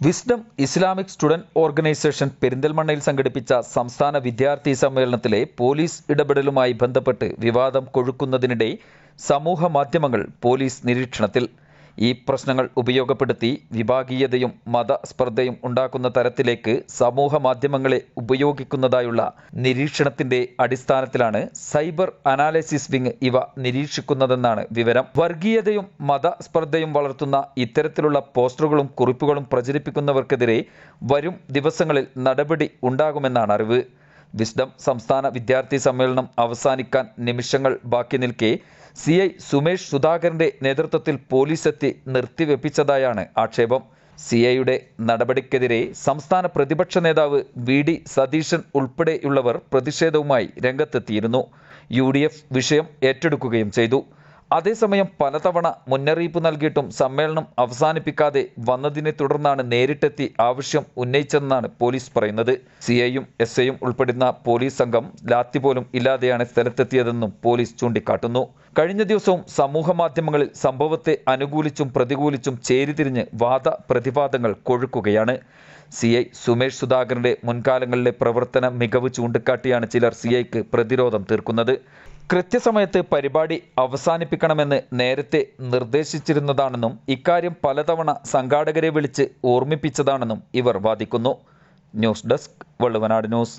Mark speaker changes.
Speaker 1: Wisdom Islamic student organisation പെരിന്തൽമണ്ണയിൽ സംഘടിപ്പിച്ച സംസ്ഥാന വിദ്യാർത്ഥി സമ്മേളനത്തിലെ പോലീസ് ഇടപെടലുമായി ബന്ധപ്പെട്ട് വിവാദം കൊഴുക്കുന്നതിനിടെ സമൂഹ മാധ്യമങ്ങൾ പോലീസ് നിരീക്ഷണത്തിൽ ഈ പ്രശ്നങ്ങൾ ഉപയോഗപ്പെടുത്തി വിഭാഗീയതയും മതസ്പർദ്ധയും ഉണ്ടാക്കുന്ന തരത്തിലേക്ക് സമൂഹ മാധ്യമങ്ങളെ ഉപയോഗിക്കുന്നതായുള്ള നിരീക്ഷണത്തിന്റെ അടിസ്ഥാനത്തിലാണ് സൈബർ അനാലിസിസ് വിങ് ഇവ നിരീക്ഷിക്കുന്നതെന്നാണ് വിവരം. വർഗീയതയും മതസ്പർദ്ധയും വളർത്തുന്ന ഇത്തരത്തിലുള്ള പോസ്റ്ററുകളും കുറിപ്പുകളും പ്രചരിപ്പിക്കുന്നവർക്കെതിരെ വരും ദിവസങ്ങളിൽ നടപടി ഉണ്ടാകുമെന്നാണ് അറിവ്. വിസ്ഡം സംസ്ഥാന വിദ്യാർത്ഥി സമ്മേളനം അവസാനിക്കാൻ നിമിഷങ്ങൾ ബാക്കി നിൽക്കെ സി ഐ സുമേഷ് സുധാകരന്റെ നേതൃത്വത്തിൽ പോലീസ് എത്തി നിർത്തിവെപ്പിച്ചതായാണ് ആക്ഷേപം. സി ഐയുടെ നടപടിക്കെതിരെ സംസ്ഥാന പ്രതിപക്ഷ നേതാവ് വി ഡി സതീശൻ ഉൾപ്പെടെയുള്ളവർ പ്രതിഷേധവുമായി രംഗത്തെത്തിയിരുന്നു. യു ഡി എഫ് വിഷയം ഏറ്റെടുക്കുകയും ചെയ്തു. അതേസമയം പലതവണ മുന്നറിയിപ്പ് നൽകിയിട്ടും സമ്മേളനം അവസാനിപ്പിക്കാതെ വന്നതിനെ തുടർന്നാണ് നേരിട്ടെത്തി ആവശ്യം ഉന്നയിച്ചതെന്നാണ് പോലീസ് പറയുന്നത്. സി ഐയും എസ് ഐയും ഉൾപ്പെടുന്ന പോലീസ് സംഘം ലാത്തി പോലും ഇല്ലാതെയാണ് സ്ഥലത്തെത്തിയതെന്നും പോലീസ് ചൂണ്ടിക്കാട്ടുന്നു. കഴിഞ്ഞ ദിവസവും സമൂഹ മാധ്യമങ്ങളിൽ സംഭവത്തെ അനുകൂലിച്ചും പ്രതികൂലിച്ചും ചേരിതിരിഞ്ഞ് വാദ പ്രതിവാദങ്ങൾ കൊഴുക്കുകയാണ്. സി ഐ സുമേഷ് സുധാകരന്റെ മുൻകാലങ്ങളിലെ പ്രവർത്തന മികവ് ചൂണ്ടിക്കാട്ടിയാണ് ചിലർ സി ഐക്ക് പ്രതിരോധം തീർക്കുന്നത്. കൃത്യസമയത്ത് പരിപാടി അവസാനിപ്പിക്കണമെന്ന് നേരത്തെ നിർദ്ദേശിച്ചിരുന്നതാണെന്നും ഇക്കാര്യം പലതവണ സംഘാടകരെ വിളിച്ച് ഓർമ്മിപ്പിച്ചതാണെന്നും ഇവർ വാദിക്കുന്നു. News desk Valluvanad news.